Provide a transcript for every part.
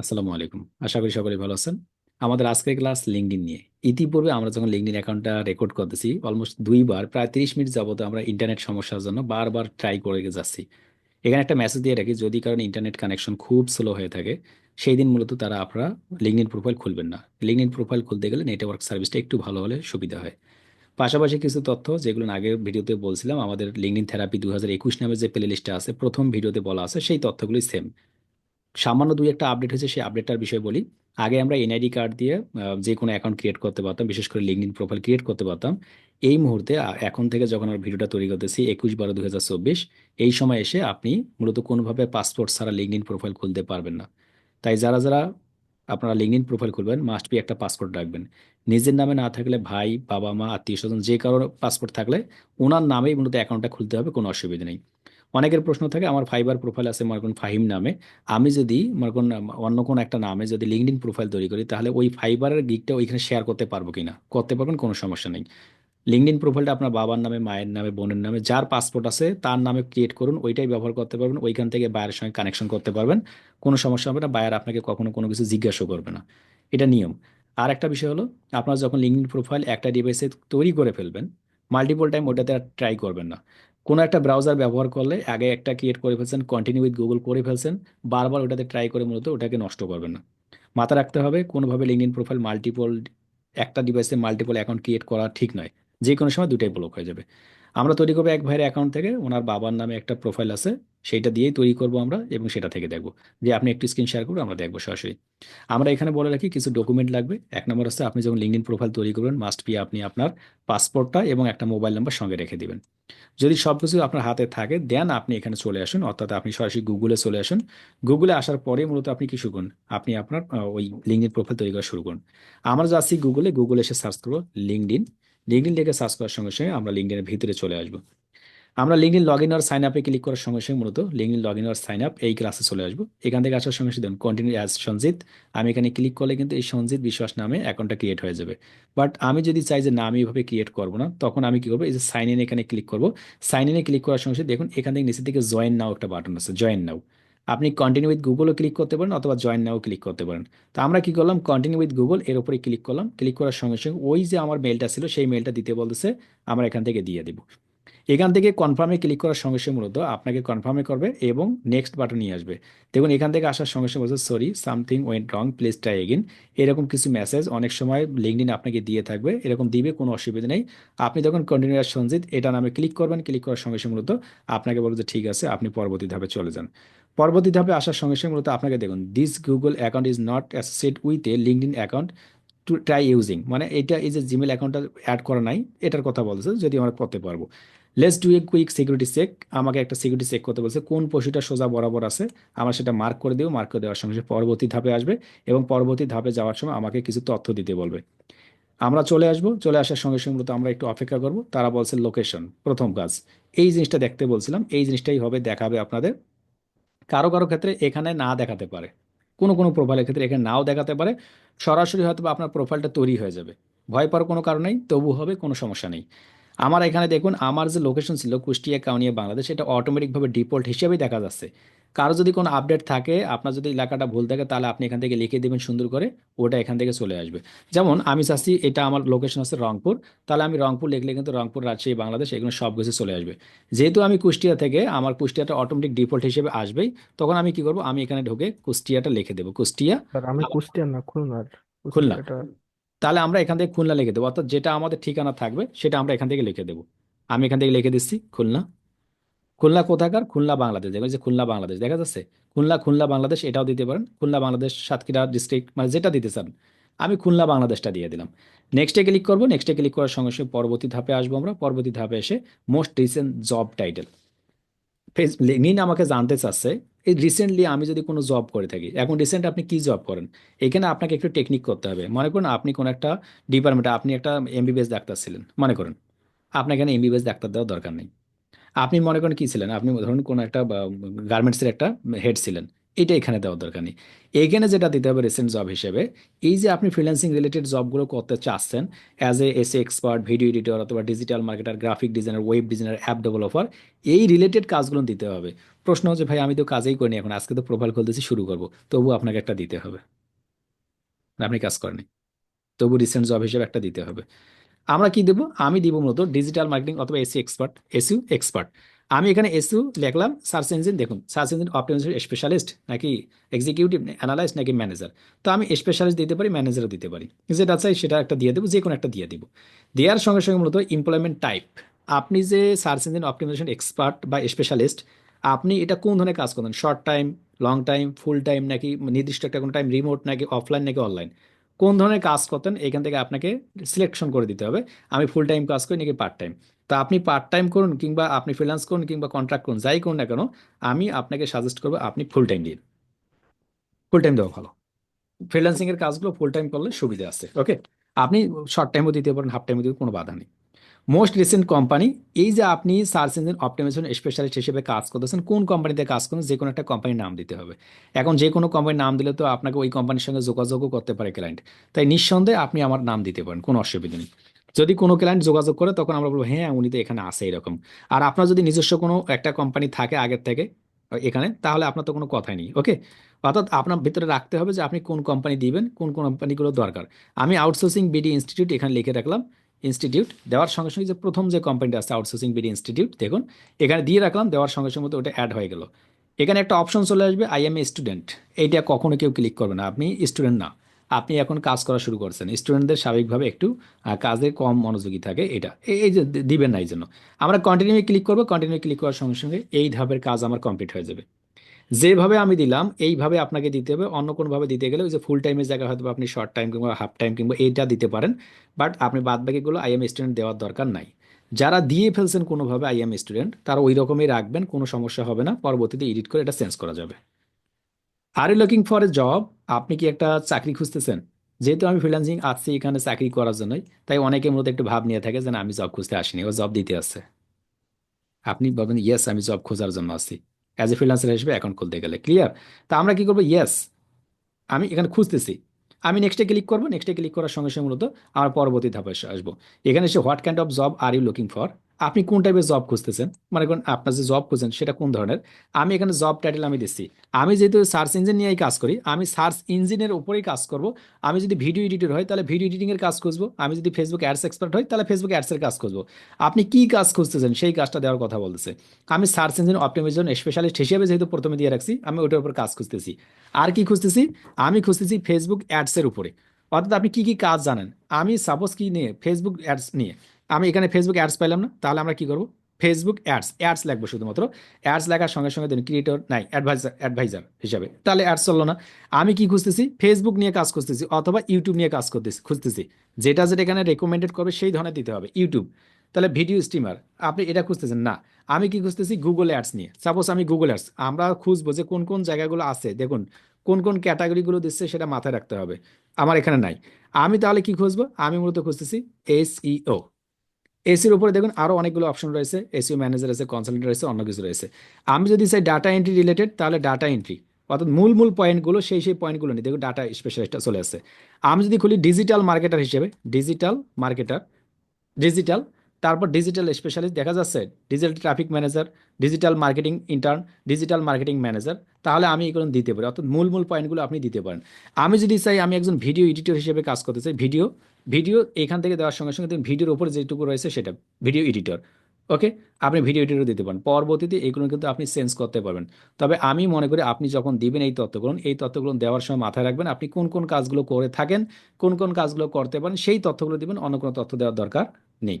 আসসালামু আলাইকুম। আশা করি সকলে ভালো আছেন। আমাদের আজকের ক্লাস লিঙ্কডিন নিয়ে। ইতিপূর্বে আমরা যখন লিঙ্কডিন অ্যাকাউন্টটা রেকর্ড করতেছি, অলমোস্ট দুইবার প্রায় তিরিশ মিনিট যাবত আমরা ইন্টারনেট সমস্যার জন্য বারবার ট্রাই করে যাচ্ছি। এখানে একটা মেসেজ দিয়ে রাখি, যদি কারণে ইন্টারনেট কানেকশন খুব স্লো হয়ে থাকে, সেই দিন মূলত তারা আপনারা লিঙ্কডিন প্রোফাইল খুলবেন না। লিঙ্কডিন প্রোফাইল খুলতে গেলে নেটওয়ার্ক সার্ভিসটা একটু ভালো হলে সুবিধা হয়। পাশাপাশি কিছু তথ্য, যেগুলো আগের ভিডিওতে বলছিলাম, আমাদের লিঙ্কডিন থেরাপি দু হাজার একুশ নামে যে প্লে লিস্টটা আছে, প্রথম ভিডিওতে বলা আছে, সেই তথ্যগুলি সেম সামান্য দুই একটা আপডেট হয়েছে, সেই আপডেটটার বিষয়ে বলি। আগে আমরা এনআইডি কার্ড দিয়ে যে কোনো অ্যাকাউন্ট ক্রিয়েট করতে পারতাম, বিশেষ করে লিঙ্কডিন প্রোফাইল ক্রিয়েট করতে পারতাম। এই মুহূর্তে এখন থেকে যখন আমরা ভিডিওটা তৈরি করতেছি, একুশ বারো চব্বিশ, এই সময় এসে আপনি মূলত কোনোভাবে পাসপোর্ট ছাড়া লিঙ্কডিন প্রোফাইল খুলতে পারবেন না। তাই যারা যারা আপনারা লিঙ্কডিন প্রোফাইল খুলবেন মাস্ট বি একটা পাসপোর্ট রাখবেন। নিজের নামে না থাকলে ভাই, বাবা, মা, আত্মীয় স্বজন, যে কারোর পাসপোর্ট থাকলে ওনার নামেই মূলত অ্যাকাউন্টটা খুলতে হবে, কোনো অসুবিধা নেই। অনেকের প্রশ্ন থাকে, আমার ফাইবার প্রোফাইল আছে মনে করুন ফাহিম নামে। আমি যদি মনে করুন অন্য কোনো একটা নামে যদি লিঙ্কডিন প্রোফাইল তৈরি করি, তাহলে ওই ফাইবারের গিকটা ওইখানে শেয়ার করতে পারব কিনা? করতে পারবেন, কোনো সমস্যা নেই। লিঙ্কডিন প্রোফাইলটা আপনার বাবার নামে, মায়ের নামে, বোনের নামে, যার পাসপোর্ট আছে, তার নামে ক্রিয়েট করুন, ওইটাই ব্যবহার করতে পারবেন, ওইখান থেকে বায়ের সঙ্গে কানেকশন করতে পারবেন। কোনো সমস্যা হবে না বায়ার আপনাকে কখনো কোনো কিছু জিজ্ঞাসা করবে না। এটা নিয়ম। আর একটা বিষয় হলো, আপনারা যখন লিঙ্কডিন প্রোফাইল একটা ডিভাইসে তৈরি করে ফেলবেন মাল্টিপল টাইম ওটাতে ট্রাই করবেন না। কোনো একটা ব্রাউজার ব্যবহার করলে আগে একটা ক্রিয়েট করে ফেলছেন কন্টিনিউ উইথ গুগল করে ফেলছেন, বারবার ওটাতে ট্রাই করে মূলত ওটাকে নষ্ট করবেন না। মাথা রাখতে হবে, কোনোভাবে লিঙ্কডিন প্রোফাইল মাল্টিপল একটা ডিভাইসে মাল্টিপল অ্যাকাউন্ট ক্রিয়েট করা ঠিক নয়। যে কোনো সময় দুটাই ব্লক হয়ে যাবে। আমরা তৈরি করব এক ভাইয়ের অ্যাকাউন্ট থেকে, ওনার বাবার নামে একটা প্রোফাইল আছে, সেইটা দিয়েই তৈরি করব আমরা এবং সেটা থেকে দেখব। যে আপনি একটু স্ক্রিন শেয়ার করব আমরা দেখব সরাসরি। আমরা এখানে বলে রাখি, কিছু ডকুমেন্ট লাগবে। এক নম্বর হচ্ছে আপনি যখন লিঙ্কডিন প্রোফাইল তৈরি করবেন মাস্ট বি আপনি আপনার পাসপোর্টটা এবং একটা মোবাইল নাম্বার সঙ্গে রেখে দিবেন। যদি সব কিছু আপনার হাতে থাকে দেন আপনি এখানে চলে আসুন, অর্থাৎ আপনি সরাসরি গুগলে চলে আসুন। গুগলে আসার পরে মূলত আপনি কি শুরু করুন? আপনি আপনার ওই লিঙ্কডিন প্রোফাইল তৈরি করা শুরু করুন। আমরা যাচ্ছি গুগলে গুগলে এসে সার্চ করব লিঙ্কডিন লিঙ্কডিন লিখে সার্চ করার সঙ্গে সঙ্গে আমরা লিঙ্কডিনের ভিতরে চলে আসব। আমরা লিঙ্কডিন লগ ইন আর সাইন আপে ক্লিক করার সঙ্গে সঙ্গে মূলত লিঙ্কডিন লগ ইন আর সাইন আপ এই ক্লাসে চলে আসব। এখান থেকে আসার সঙ্গে দেখুন কন্টিনিউ অ্যাজ সঞ্জিত। আমি এখানে ক্লিক করলে কিন্তু এই সঞ্জিত বিশ্বাস নামে অ্যাকাউন্টটা ক্রিয়েট হয়ে যাবে। বাট আমি যদি চাই যে না, আমি এইভাবে ক্রিয়েট করব না, তখন আমি কি করব, এই যে সাইন ইন এখানে ক্লিক করব। সাইন ইনে ক্লিক করার সঙ্গে দেখুন, এখান থেকে নিচের থেকে জয়েন নাও একটা বাটন আছে জয়েন নাও আপনি কন্টিনিউ উইথ গুগলও ক্লিক করতে পারেন অথবা জয়েন নাও ক্লিক করতে পারেন। তো আমরা কি করলাম? কন্টিনিউ উইথ গুগল এর উপরে ক্লিক করলাম। ক্লিক করার সঙ্গে সঙ্গে ওই যে আমার মেলটা ছিল, সেই মেলটা দিতে বলতেছে, আমরা এখান থেকে দিয়ে দিব। এখান থেকে কনফার্মে ক্লিক করার সঙ্গে সঙ্গে মূলত আপনাকে কনফার্মে করবে এবং নেক্সট বাটন নিয়ে আসবে। দেখুন, এখান থেকে আসার সঙ্গে সঙ্গে বলছে sorry something went wrong please try again এরকম কিছু মেসেজ অনেক সময় লিঙ্কডিন আপনাকে দিয়ে থাকবে, এরকম দিবে, কোনো অসুবিধা নেই। আপনি তখন কন্টিনিউয়াস সঞ্জিত এটা নামে ক্লিক করবেন। ক্লিক করার সঙ্গে সঙ্গে মূলত আপনাকে বলবে যে, ঠিক আছে, আপনি পরবর্তী ধাপে চলে যান। পরবর্তী ধাপে আসার সঙ্গে সঙ্গে মূলত আপনাকে দেখুন this Google account is not associate with a LinkedIn account to try using মানে এটা এই যে জিমেল অ্যাকাউন্টটা অ্যাড করা নাই, এটার কথা বলছে যদি আমরা করতে পারব। Let's do a quick security check আমাকে একটা সিকিউরিটি চেক করতে বলছে, কোন পশুটা সোজা বরাবর আছে? আমরা সেটা মার্ক করে দেবো মার্ক করে দেওয়ার সঙ্গে সঙ্গে পরবর্তী ধাপে আসবে এবং পরবর্তী ধাপে যাওয়ার সময় আমাকে কিছু তথ্য দিতে বলবে। আমরা চলে আসব, চলে আসার সঙ্গে সঙ্গে মূলত আমরা একটু অপেক্ষা করব। তারা বলছে লোকেশন প্রথম কাজ। এই জিনিসটা দেখতে বলছিলাম, এই জিনিসটাই হবে, দেখাবে আপনাদের। কারও কারও ক্ষেত্রে এখানে না দেখাতে পারে। কোনো কোনো প্রোফাইলের ক্ষেত্রে এখানে নাও দেখাতে পারে। সরাসরি হয়তো আপনার প্রোফাইলটা তৈরি হয়ে যাবে। ভয় পাওয়ার কোনো কারণ নেই, তবু হবে কোনো সমস্যা নেই। আমার এখানে দেখুন, আমার যে লোকেশন ছিল কুষ্টিয়া, কাউনিয়া, বাংলাদেশ, এটা অটোমেটিকভাবে ডিফল্ট হিসেবেই দেখা যাচ্ছে। কারও যদি কোনো আপডেট থাকে আপনার যদি এলাকাটা ভুল থাকে তাহলে আপনি এখান থেকে লিখে দেবেন সুন্দর করে ওটা এখান থেকে চলে আসবে। যেমন আমি চাচ্ছি এটা আমার লোকেশন আছে রংপুর তাহলে আমি রংপুর লিখলে কিন্তু রংপুর রাজশাহী বাংলাদেশ এগুলো সব কিছু চলে আসবে। যেহেতু আমি কুষ্টিয়া থেকে আমার কুষ্টিয়াটা অটোমেটিক ডিফল্ট হিসেবে আসবেই তখন আমি কি করব আমি এখানে ঢুকে কুষ্টিয়াটা লিখে দেবো। কুষ্টিয়া আমি কুষ্টিয়ার না খুলনার খুলনা। তাহলে আমরা এখান থেকে খুলনা লিখে দেবো অর্থাৎ যেটা আমাদের ঠিকানা থাকবে সেটা আমরা এখান থেকে লিখে দেবো। আমি এখান থেকে লিখে দিচ্ছি খুলনা। খুলনা কোথাকার? খুলনা বাংলাদেশ। দেখবেন যে খুলনা বাংলাদেশ, দেখা যাচ্ছে? খুলনা খুলনা বাংলাদেশ এটাও দিতে পারেন। খুলনা বাংলাদেশ সাতক্ষীরা ডিস্ট্রিক্ট মানে যেটা দিতে চান। আমি খুলনা বাংলাদেশটা দিয়ে দিলাম। নেক্সটে ক্লিক করব। নেক্সটে ক্লিক করার সঙ্গে সঙ্গে পরবর্তী ধাপে আসব আমরা। পরবর্তী ধাপে এসে most recent job title face LinkedIn আমাকে জানতে চাচ্ছে, এই রিসেন্টলি আমি যদি কোনো জব করে থাকি, এখন রিসেন্ট আপনি কি জব করেন? এখানে আপনাকে একটু টেকনিক করতে হবে। মনে করুন আপনি কোনো একটা ডিপার্টমেন্টে আপনি একটা এমবিবিএস ডাক্তার ছিলেন। মনে করুন। আপনার এখানে এমবিবিএস ডাক্তার দেওয়ার দরকার নেই। আপনি মনে করেন কি ছিলেন? আপনি ধরুন কোনো একটা গার্মেন্টসের একটা হেড ছিলেন। এটা এখানে দেওয়ার দরকার নেই। এখানে যেটা দিতে হবে রিসেন্ট জব হিসেবে, এই যে আপনি ফ্রিল্যান্সিং রিলেটেড জবগুলো করতে চাচ্ছেন as a S expert video editor অথবা digital marketer graphic designer web designer app developer এই রিলেটেড কাজগুলো দিতে হবে। প্রশ্ন হচ্ছে, ভাই, আমি তো কাজেই করিনি এখন, আজকে তো প্রোফাইল খুলতেছি, শুরু করব। তবু আপনাকে একটা দিতে হবে। আপনি কাজ করেনি তবু রিসেন্ট জব হিসেবে একটা দিতে হবে। আমরা কি দেবো? আমি দিব মূলত ডিজিটাল মার্কেটিং অথবা এসি এক্সপার্ট এসইউ এক্সপার্ট আমি এখানে এসইউ লিখলাম সার্চ ইঞ্জিন দেখুন সার্চ ইঞ্জিন অপটিমাইজেশন স্পেশালিস্ট নাকি এক্সিকিউটিভ অ্যানালাইস্ট নাকি ম্যানেজার তো আমি স্পেশালিস্ট দিতে পারি ম্যানেজারও দিতে পারি। যেটা চাই সেটা একটা দিয়ে দেবো, যে কোনো একটা দিয়ে দেবো। দেওয়ার সঙ্গে সঙ্গে মূলত এমপ্লয়মেন্ট টাইপ আপনি যে সার্চ ইঞ্জিন অপটিমাইজেশন এক্সপার্ট বা স্পেশালিস্ট আপনি এটা কোন ধরনের কাজ করেন short time long time full time নাকি নির্দিষ্ট একটা কোনো টাইম রিমোট নাকি অফলাইন নাকি অনলাইন কোন ধরনের কাজ করতেন, এখান থেকে আপনাকে সিলেকশন করে দিতে হবে। আমি ফুল টাইম কাজ করি, নাকি পার্ট টাইম তা আপনি পার্ট টাইম করুন, কিংবা আপনি ফ্রিল্যান্স করুন, কিংবা কন্ট্রাক্ট করুন, যাই করুন না কেন, আমি আপনাকে সাজেস্ট করব আপনি ফুল টাইম দিন। ফুল টাইম দেওয়া ভালো। ফ্রিল্যান্সিংয়ের কাজগুলো ফুল টাইম করলে সুবিধা আছে ওকে আপনি শর্ট টাইমও দিতে পারেন হাফ টাইমও দিতে কোনো বাধা নেই। মোস্ট রিসেন্ট কোম্পানি এই যে আপনি সার্চ ইঞ্জিন অপটিমাইজেশন স্পেশালিস্ট হিসেবে কাজ করতেছেন, কোন কোম্পানিতে কাজ করেন যে কোনো একটা কোম্পানির নাম দিতে হবে। এখন যে কোনো কোম্পানির নাম দিলে তো আপনাকে ওই কোম্পানির সঙ্গে যোগাযোগও করতে পারে ক্লায়েন্ট তাই নিঃসন্দেহে আপনি আমার নাম দিতে পারেন, কোনো অসুবিধা নেই। যদি কোনো ক্লায়েন্ট যোগাযোগ করে, তখন আমরা বলব হ্যাঁ উনি তো এখানে আসে এরকম। আর আপনার যদি নিজস্ব কোনো একটা কোম্পানি থাকে আগের থেকে এখানে, তাহলে আপনার তো কোনো কথাই নেই ওকে অর্থাৎ আপনার ভিতরে রাখতে হবে যে আপনি কোন কোম্পানি দিবেন, কোন কোম্পানিগুলো দরকার। আমি আউটসোর্সিং বিডি ইনস্টিটিউট এখানে লিখে রাখলাম। ইনস্টিটিউট, দেওয়ার সঙ্গে সঙ্গে যে প্রথম যে কোম্পানিটা আছে আউটসোর্সিং বিডি ইনস্টিটিউট দেখুন, এখানে দিয়ে রাখলাম, দেওয়ার সঙ্গে সঙ্গে ওটা অ্যাড হয়ে গেল। এখানে একটা অপশন চলে আসবে আই এম এ স্টুডেন্ট এইটা কখনো কেউ ক্লিক করবে না, আপনি স্টুডেন্ট না। আপনি এখন কাজ করা শুরু করছেন স্টুডেন্টদের স্বাভাবিকভাবে একটু কাজে কম মনোযোগী থাকে এটা। এই- যে দিবেন না এই জন্য। আমরা কন্টিনিউ ক্লিক করব কন্টিনিউ ক্লিক করার সঙ্গে সঙ্গে এই ধাপের কাজ আমার কমপ্লিট হয়ে যাবে। যেভাবে আমি দিলাম, এইভাবে আপনাকে দিতে হবে। অন্য কোনোভাবে দিতে গেলে ওই যে ফুল টাইমের জায়গায় হয়তো আপনি শর্ট টাইম কিংবা হাফ টাইম কিংবা এইটা দিতে পারেন। বাট আপনি বাদ বাকিগুলো আই এম স্টুডেন্ট দেওয়ার দরকার নাই। যারা দিয়ে ফেলছেন কোনোভাবে আই এম স্টুডেন্ট তারা ওই রকমই রাখবেন, কোনো সমস্যা হবে না। পরবর্তীতে এডিট করে এটা চেঞ্জ করা যাবে। Are you looking for a job আপনি কি একটা চাকরি খুঁজতেছেন? যেহেতু আমি ফ্রিল্যান্সিং আসছি এখানে চাকরি করার জন্যই, তাই অনেকে মূলত একটু ভাব নিয়ে থাকে যে আমি জব খুঁজতে আসিনি, ও জব দিতে আসছে। আপনি বলবেন ইয়েস আমি জব খোঁজার জন্য আসছি। অ্যাজ এ ফ্রিল্যান্সার হিসেবে অ্যাকাউন্ট খুলতে গেলে ক্লিয়ার তা আমরা কি করব? ইয়েস আমি এখানে খুঁজতেছি। আমি নেক্সটে ক্লিক করব। নেক্সটে ক্লিক করার সঙ্গে সঙ্গে মূলত আমার পরবর্তী ধাপে আসব। এখানে এসে what kind of job are you looking for আপনি কোন টাইপের জব খুঁজতেছেন? মানে আপনার যে জব খুঁজছেন সেটা কোন ধরনের? আমি এখানে জব টাইটেল আমি দিচ্ছি। আমি যেহেতু সার্চ ইঞ্জিন নিয়েই কাজ করি, আমি সার্চ ইঞ্জিনের উপরেই কাজ করব। আমি যদি ভিডিও এডিটর হয় তাহলে ভিডিও এডিটিংয়ের কাজ খুঁজবো। আমি যদি ফেসবুক অ্যাডস এক্সপার্ট হয় তাহলে ফেসবুক অ্যাডসের কাজ খুঁজবো। আপনি কি কাজ খুঁজতেছেন, সেই কাজটা দেওয়ার কথা বলতেছে। আমি সার্চ ইঞ্জিন অপটিমাইজেশন স্পেশালিস্ট হিসেবে যেহেতু প্রথমে দিয়ে রাখছি, আমি ওটার উপর কাজ খুঁজতেছি। আর কি খুঁজতেছি? আমি খুঁজতেছি ফেসবুক অ্যাডসের উপরে। অর্থাৎ আপনি কি কি কাজ জানেন? আমি সাপোজ কি নিয়ে ফেসবুক অ্যাডস নিয়ে। আমি এখানে ফেসবুক অ্যাডস পাইলাম না, তাহলে আমরা কি করব? ফেসবুক অ্যাডস অ্যাডস লাগবে শুধুমাত্র। অ্যাডস লাগার সঙ্গে সঙ্গে ধরুন ক্রিয়েটর নাই অ্যাডভাইজার অ্যাডভাইজার হিসাবে। তাহলে অ্যাডস চলল না। আমি কি খুঁজতেছি? ফেসবুক নিয়ে কাজ করতেছি অথবা ইউটিউব নিয়ে কাজ করতেছি, খুঁজতেছি। যেটা যেটা এখানে রেকমেন্ডেড করবে সেই ধরনের দিতে হবে। ইউটিউব তাহলে ভিডিও স্ট্রিমার আপনি এটা খুঁজতেছেন না। আমি কি খুঁজতেছি? গুগল অ্যাডস নিয়ে। সাপোজ আমি গুগল অ্যাডস আমরা খুঁজবো যে কোন কোন জায়গাগুলো আছে। দেখুন, কোন কোন ক্যাটাগরিগুলো দিচ্ছে সেটা মাথায় রাখতে হবে। আমার এখানে নাই। আমি তাহলে কি খুঁজবো? আমি মূলত খুঁজতেছি এসইও এসির উপরে দেখুন আরও অনেকগুলো অপশন রয়েছে এসিও ম্যানেজার আছে কনসালটেন্ট রয়েছে অন্য কিছু রয়েছে। আমি যদি চাই ডাটা এন্ট্রি রিলেটেড তাহলে ডাটা এন্ট্রি অর্থাৎ মূল মূল পয়েন্টগুলো সেই সেই পয়েন্টগুলো নিয়ে দেখুন ডাটা স্পেশালিস্টটা চলে আসে আমি যদি খুলি ডিজিটাল মার্কেটার হিসেবে ডিজিটাল মার্কেটার ডিজিটাল তারপর ডিজিটাল স্পেশালিস্ট দেখা যাচ্ছে digital traffic manager digital marketing intern digital marketing manager তাহলে আমি এগুলো দিতে পারি, অর্থাৎ মূল মূল পয়েন্টগুলো আপনি দিতে পারেন। আমি যদি চাই আমি একজন ভিডিও এডিটর হিসেবে কাজ করতে চাই ভিডিও ভিডিও এখান থেকে দেওয়ার সঙ্গে সঙ্গে ভিডিওর উপরে যেটুকু রয়েছে সেটা ভিডিও এডিটর ওকে আপনি ভিডিও এডিটর দিতে পারেন। পরবর্তীতে এগুলো কিন্তু আপনি চেঞ্জ করতে পারবেন। তবে আমি মনে করি আপনি যখন দিবেন এই তথ্যগুলো এই তথ্যগুলো দেওয়ার সময় মাথায় রাখবেন আপনি কোন কোন কাজগুলো করে থাকেন, কোন কোন কাজগুলো করতে পারেন, সেই তথ্যগুলো দিবেন, অন্য কোনো তথ্য দেওয়ার দরকার নেই।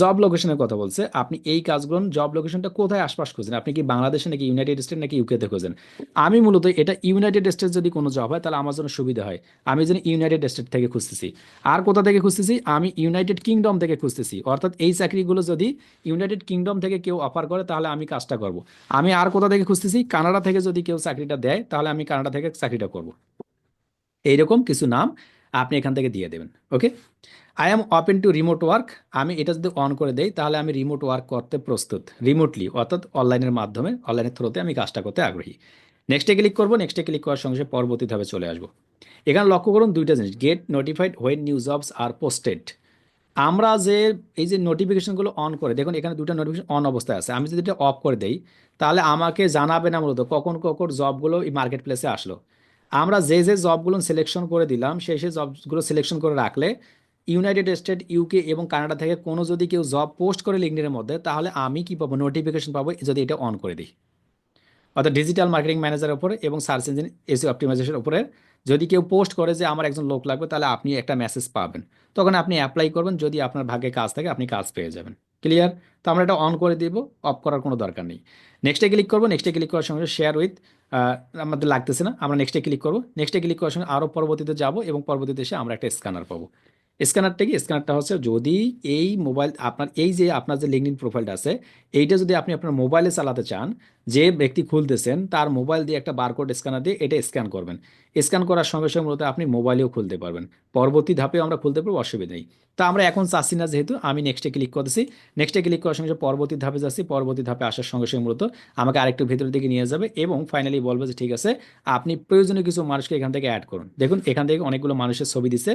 জব লোকেশনের কথা বলছে। আপনি এই কাজগুলো জব লোকেশনটা কোথায় আশপাশ খুঁজেন? আপনি কি বাংলাদেশে নাকি ইউনাইটেড স্টেট নাকি ইউকেতে খুঁজেন? আমি মূলত এটা ইউনাইটেড স্টেট যদি কোনো জব হয়, তাহলে আমার জন্য সুবিধা হয়। আমি যেন ইউনাইটেড স্টেট থেকে খুঁজতেছি। আর কোথা থেকে খুঁজতেছি? আমি ইউনাইটেড কিংডম থেকে খুঁজতেছি। অর্থাৎ এই চাকরিগুলো যদি ইউনাইটেড কিংডম থেকে কেউ অফার করে, তাহলে আমি কাজটা করব। আমি আর কোথা থেকে খুঁজতেছি? কানাডা থেকে যদি কেউ চাকরিটা দেয়, তাহলে আমি কানাডা থেকে চাকরিটা করব। এইরকম কিছু নাম আপনি এখান থেকে দিয়ে দেবেন। Okay I am open to remote work আমি এটা যদি অন করে দেই, তাহলে আমি রিমোট ওয়ার্ক করতে প্রস্তুত রিমোটলি অর্থাৎ অনলাইনের মাধ্যমে অনলাইনের থ্রুতে আমি কাজটা করতে আগ্রহী। নেক্সটে ক্লিক করব নেক্সটে ক্লিক করার সঙ্গে সঙ্গে পরবর্তী চলে আসব। এখানে লক্ষ্য করুন দুইটা জিনিস get notified when new jobs are posted আমরা যে এই যে নোটিফিকেশনগুলো অন করে, দেখুন এখানে দুটো নোটিফিকেশন অন অবস্থায় আছে। আমি যদি এটা অফ করে দেই, তাহলে আমাকে জানাবে না মূলত কখন কখন জবগুলো এই মার্কেট প্লেসে আসলো। আমরা যে যে জবগুলো সিলেকশন করে দিলাম সেই সেই জবগুলো সিলেকশন করে রাখলে ইউনাইটেড স্টেট ইউকে এবং কানাডা থেকে কোনো যদি কেউ জব পোস্ট করে লিঙ্কডিনের মধ্যে, তাহলে আমি কি পাবো? নোটিফিকেশন পাবো যদি এটা অন করে দিই। অর্থাৎ ডিজিটাল মার্কেটিং ম্যানেজারের উপরে এবং সার্চ ইঞ্জিন এসি অপটিমাইজেশনের উপরে যদি কেউ পোস্ট করে যে আমার একজন লোক লাগবে, তাহলে আপনি একটা মেসেজ পাবেন। তখন আপনি অ্যাপ্লাই করবেন, যদি আপনার ভাগ্যে কাজ থাকে, আপনি কাজ পেয়ে যাবেন। ক্লিয়ার তো আমরা এটা অন করে দিব অফ করার কোনো দরকার নেই। নেক্সটে ক্লিক করব নেক্সটে ক্লিক করার সঙ্গে শেয়ার উইথ আমাদের লাগতেছে না, আমরা নেক্সটে ক্লিক করব। নেক্সটে ক্লিক করার সঙ্গে আরও পরবর্তীতে যাব এবং পরবর্তীতে এসে আমরা একটা স্ক্যানার পাবো। স্ক্যানারটা কি? স্ক্যানারটা হচ্ছে যদি এই মোবাইল আপনার, এই যে আপনার যে লিঙ্কডিন প্রোফাইলটা আছে, এইটা যদি আপনি আপনার মোবাইলে চালাতে চান যে ব্যক্তি খুলতেছেন, তার মোবাইল দিয়ে একটা বারকোড স্ক্যানার দিয়ে এটা স্ক্যান করবেন। স্ক্যান করার সঙ্গে সঙ্গে মূলত আপনি মোবাইলেও খুলতে পারবেন। পরবর্তী ধাপে আমরা খুলতে পারব, অসুবিধা নেই। তা আমরা এখন চাচ্ছি না যেহেতু, আমি নেক্সটে ক্লিক করতেছি। নেক্সটে ক্লিক করার সঙ্গে পরবর্তী ধাপে যাচ্ছি। পরবর্তী ধাপে আসার সঙ্গে সঙ্গে মূলত আমাকে আরেকটু ভেতরের দিকে নিয়ে যাবে এবং ফাইনালি বলবে যে, ঠিক আছে, আপনি প্রয়োজনীয় কিছু মানুষকে এখান থেকে অ্যাড করুন। দেখুন, এখান থেকে অনেকগুলো মানুষের ছবি দিছে।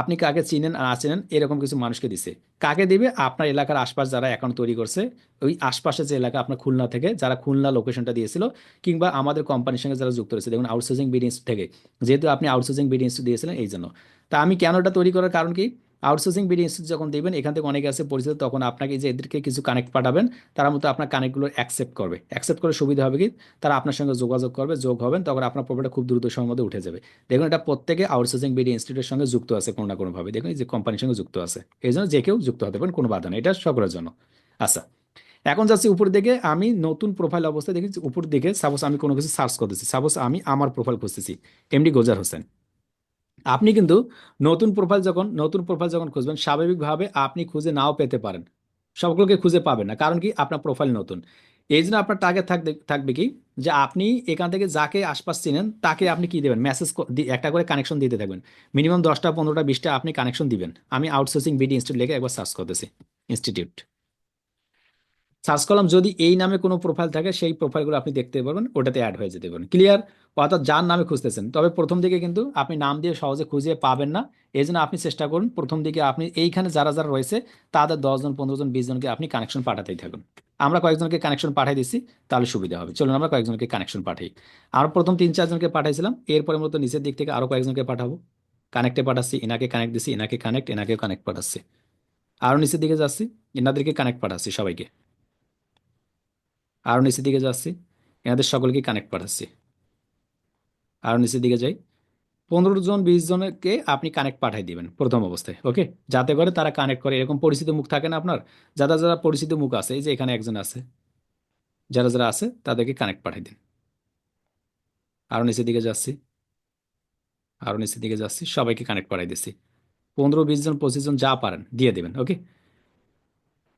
আপনি কাকে চিনেন আর আছেন এরকম কিছু মানুষকে দিছে। কাকে দিবে? আপনার এলাকার আশপাশ যারা অ্যাকাউন্ট তৈরি করছে, ওই আশপাশে যে এলাকা আপনার খুলনা থেকে, যারা খুলনা লোকেশনটা দিয়েছিল, কিংবা আমাদের কোম্পানির সঙ্গে যারা যুক্ত রয়েছে, দেখুন আউটসোর্সিং বিডি থেকে, যেহেতু আপনি আউটসোর্সিং বিডি দিয়েছিলেন এই জন্য। তা আমি কেন এটা তৈরি করার কারণ কি? আউটসোর্সিং বিডি ইনস্টিটিউট যখন দেবেন, এখান থেকে অনেকে আছে পরিচিত, তখন আপনাকে যে এদেরকে কিছু কানেক্ট পাঠাবেন, তারা মতো আপনার কানেক্টগুলো অ্যাকসেপ্ট করবে। অ্যাকসেপ্ট করে সুবিধা হবে কি? তারা আপনার সঙ্গে যোগাযোগ করবে, যোগ হবেন, তখন আপনার প্রোফাইলটা খুব দ্রুত সময়ের মধ্যে উঠে যাবে। দেখুন, এটা প্রত্যেকে আউটসোর্সিং বিডি ইনস্টিটিউটের সঙ্গে যুক্ত আছে কোনো না কোনোভাবে। দেখুন, এই যে কোম্পানির সঙ্গে যুক্ত আছে। এই জন্য যে কেউ যুক্ত হতে পারেন, কোনো বাধা নেই। এটা সকলের জন্য। আচ্ছা এখন যাচ্ছি উপর দিকে, আমি নতুন প্রোফাইল অবস্থায় দেখেছি, উপর দিকে সাপোজ আমি কোনো কিছু সার্চ করতেছি সাপোজ আমি আমার প্রোফাইল খুঁজতেছি এমডি গোজার হোসেন। আপনি কিন্তু নতুন প্রোফাইল যখন, নতুন প্রোফাইল যখন খুঁজবেন, স্বাভাবিকভাবে আপনি খুঁজে নাও পেতে পারেন। সবগুলোকে খুঁজে পাবেন না, কারণ কি আপনার প্রোফাইল নতুন। এই জন্য আপনার টার্গেট থাকবে থাকবে কি যে আপনি এখান থেকে যাকে আশপাশ চিনেন, তাকে আপনি কি দেবেন? মেসেজ একটা করে কানেকশন দিতে থাকবেন। মিনিমাম দশটা, পনেরোটা, বিশটা আপনি কানেকশন দিবেন। আমি আউটসোর্সিং বিডি ইনস্টিটিউট লিখে একবার সার্চ করতেছি ইনস্টিটিউট সার্চ করলাম, যদি এই নামে কোনো প্রোফাইল থাকে, সেই প্রোফাইলগুলো আপনি দেখতে পারবেন, ওটাতে অ্যাড হয়ে যেতে পারেন। ক্লিয়ার অর্থাৎ যার নামে খুঁজতেছেন। তবে প্রথম দিকে কিন্তু আপনি নাম দিয়ে সহজে খুঁজে পাবেন না। এই জন্য আপনি চেষ্টা করুন, প্রথম দিকে আপনি এইখানে যারা যারা রয়েছে, তাদের দশজন পনেরো জন, বিশ জনকে আপনি কানেকশন পাঠাতেই থাকুন। আমরা কয়েকজনকে কানেকশন পাঠিয়ে দিচ্ছি তাহলে সুবিধা হবে। চলুন, আমরা কয়েকজনকে কানেকশন পাঠাই। আর প্রথম তিন চারজনকে পাঠাইছিলাম, এরপরে মূলত নিচের দিক থেকে আরও কয়েকজনকে পাঠাবো। কানেক্টে পাঠাচ্ছি, এনাকে কানেক্ট দিচ্ছি এনাকে কানেক্ট এনাকেও কানেক্ট পাঠাচ্ছি। আরও নিচের দিকে যাচ্ছি, এনাদেরকে কানেক্ট পাঠাচ্ছি সবাইকে। আরও নিচের দিকে যাচ্ছি। এনাদের সকলকে কানেক্ট পাঠাচ্ছি। আরও নিচের দিকে যাই। পনেরো জন, বিশ জনকে আপনি কানেক্ট পাঠিয়ে দিবেন প্রথম অবস্থায় ওকে যাতে করে তারা কানেক্ট করে। এরকম পরিচিত মুখ থাকে না আপনার? যারা যারা পরিচিত মুখ আছে, এই যে এখানে একজন আছে, যারা যারা আছে, তাদেরকে কানেক্ট পাঠিয়ে দিন। আরও নিচের দিকে যাচ্ছি। আরও নিচের দিকে যাচ্ছি, সবাইকে কানেক্ট পাঠিয়ে দিচ্ছি। পনেরো, বিশ জন, পঁচিশ জন যা পারেন, দিয়ে দেবেন ওকে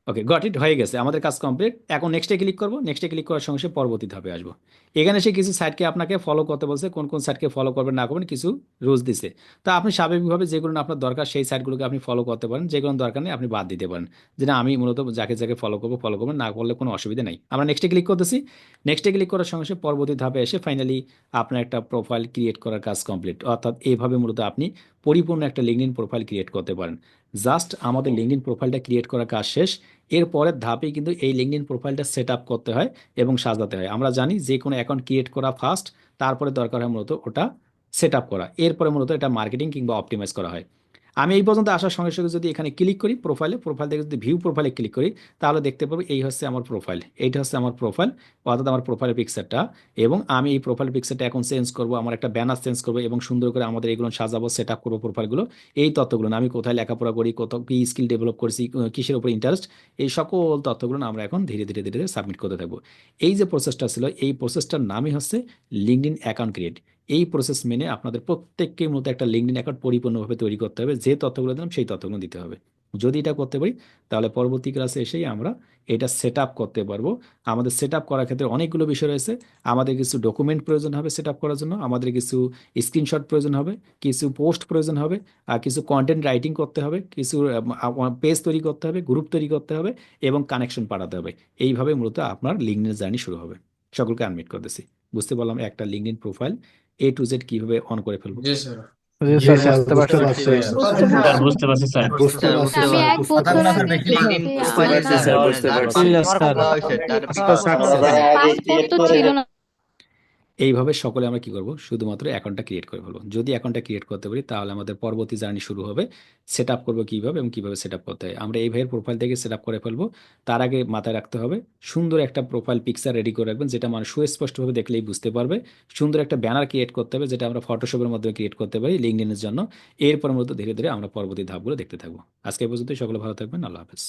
ওকে গট ইট হয়ে গেছে। আমাদের কাজ কমপ্লিট এখন নেক্সটে ক্লিক করব। নেক্সটে ক্লিক করার সঙ্গে সঙ্গে পরবর্তী ধাপে আসব। এখানে সে কিছু সাইটকে আপনাকে ফলো করতে বলছে, কোন কোন সাইটকে ফলো করবেন, না করবেন, কিছু রুলস দিছে। তা আপনি স্বাভাবিকভাবে যেগুলো আপনার দরকার, সেই সাইটগুলোকে আপনি ফলো করতে পারেন। যেগুলো দরকার নেই, আপনি বাদ দিতে পারেন। যে না, আমি মূলত যাকে যাকে ফলো করব ফলো করবেন না করলে কোনো অসুবিধা নেই। আমরা নেক্সটে ক্লিক করতেছি। নেক্সটে ক্লিক করার সঙ্গে সঙ্গে পরবর্তী ধাপে এসে ফাইনালি আপনার একটা প্রোফাইল ক্রিয়েট করার কাজ কমপ্লিট অর্থাৎ এইভাবে মূলত আপনি পরিপূর্ণ একটা লিঙ্কডিন প্রোফাইল ক্রিয়েট করতে পারেন। জাস্ট আমাদের লিঙ্কডিন প্রোফাইলটা ক্রিয়েট করার কাজ শেষ। এর ধাপে কিন্তু এই লিঙ্কডিন প্রোফাইলটা সেট আপ করতে হয় এবং সাজাতে হয়। আমরা জানি যে কোনো অ্যাকাউন্ট ক্রিয়েট করা ফার্স্ট তারপরে দরকার হয় মূলত ওটা সেট আপ করা। এরপরে মূলত এটা মার্কেটিং কিংবা অপটিমাইজ করা হয়। আমি এই পর্যন্ত আসার সঙ্গে সঙ্গে যদি এখানে ক্লিক করি প্রোফাইলে প্রোফাইল থেকে যদি ভিউ প্রোফাইলে ক্লিক করি, তাহলে দেখতে পাবো এই হচ্ছে আমার প্রোফাইল এইটা হচ্ছে আমার প্রোফাইল অর্থাৎ আমার প্রোফাইল পিকচারটা এবং আমি এই প্রোফাইল পিকচারটা এখন চেঞ্জ করব, আমার একটা ব্যানার চেঞ্জ করব এবং সুন্দর করে আমাদের এগুলো সাজাবো সেট আপ করব প্রোফাইলগুলো এই তথ্যগুলো আমি কোথায় লেখাপড়া করি কত কী স্কিল ডেভেলপ করছি কিসের উপর ইন্টারেস্ট এই সকল তথ্যগুলো আমরা এখন ধীরে ধীরে ধীরে ধীরে সাবমিট করতে থাকব। এই যে প্রসেসটা ছিল, এই প্রসেসটার নামই হচ্ছে লিঙ্কড ইন অ্যাকাউন্ট ক্রিয়েট এই প্রসেস মেনে আপনাদের প্রত্যেককে মূলত একটা লিঙ্কডিন অ্যাকাউন্ট পরিপূর্ণভাবে তৈরি করতে হবে। যে তথ্যগুলো দিলাম, সেই তথ্যগুলো দিতে হবে। যদি এটা করতে পারি, তাহলে পরবর্তী ক্লাসে এসেই আমরা এটা সেট করতে পারব। আমাদের সেট করার ক্ষেত্রে অনেকগুলো বিষয় রয়েছে। আমাদের কিছু ডকুমেন্ট প্রয়োজন হবে সেট করার জন্য। আমাদের কিছু স্ক্রিনশট প্রয়োজন হবে, কিছু পোস্ট প্রয়োজন হবে, আর কিছু কন্টেন্ট রাইটিং করতে হবে, কিছু পেজ তৈরি করতে হবে গ্রুপ তৈরি করতে হবে, এবং কানেকশন পাঠাতে হবে। এইভাবে মূলত আপনার লিঙ্কডিনের জার্নি শুরু হবে। সকলকে আনমিট করতেছি বুঝতে পারলাম, একটা LinkedIn profile A to Z কীভাবে অন করে ফেলব? জি স্যার। বুঝতে পারছি স্যার। বুঝতে পারছি স্যার। বুঝতে পারছি আমি এক বছর আগে দেখেছি স্যার আমার বুঝতে পারছি পাসপোর্ট তো ছিল না এইভাবে সকলে আমরা কি করব? শুধুমাত্র অ্যাকাউন্টটা ক্রিয়েট করে ফেলব। যদি অ্যাকাউন্টটা ক্রিয়েট করতে পারি, তাহলে আমাদের পরবর্তী জার্নি শুরু হবে সেট আপ করব কীভাবে এবং কীভাবে সেট আপ করতে হয়। আমরা এই ভাইয়ের প্রোফাইল থেকে সেট আপ করে ফেলব। তার আগে মাথায় রাখতে হবে, সুন্দর একটা প্রোফাইল পিকচার রেডি করে রাখবেন, যেটা মানুষ সুস্পষ্টভাবে দেখলেই বুঝতে পারবে। সুন্দর একটা ব্যানার ক্রিয়েট করতে হবে, যেটা আমরা ফটোশপের মাধ্যমে ক্রিয়েট করতে পারি লিঙ্কডিনের জন্য। এরপর মূলত ধীরে ধীরে আমরা পরবর্তী ধাপগুলো দেখতে থাকব। আজকে পর্যন্ত সকলে ভালো থাকবেন, আল্লাহ হাফেজ।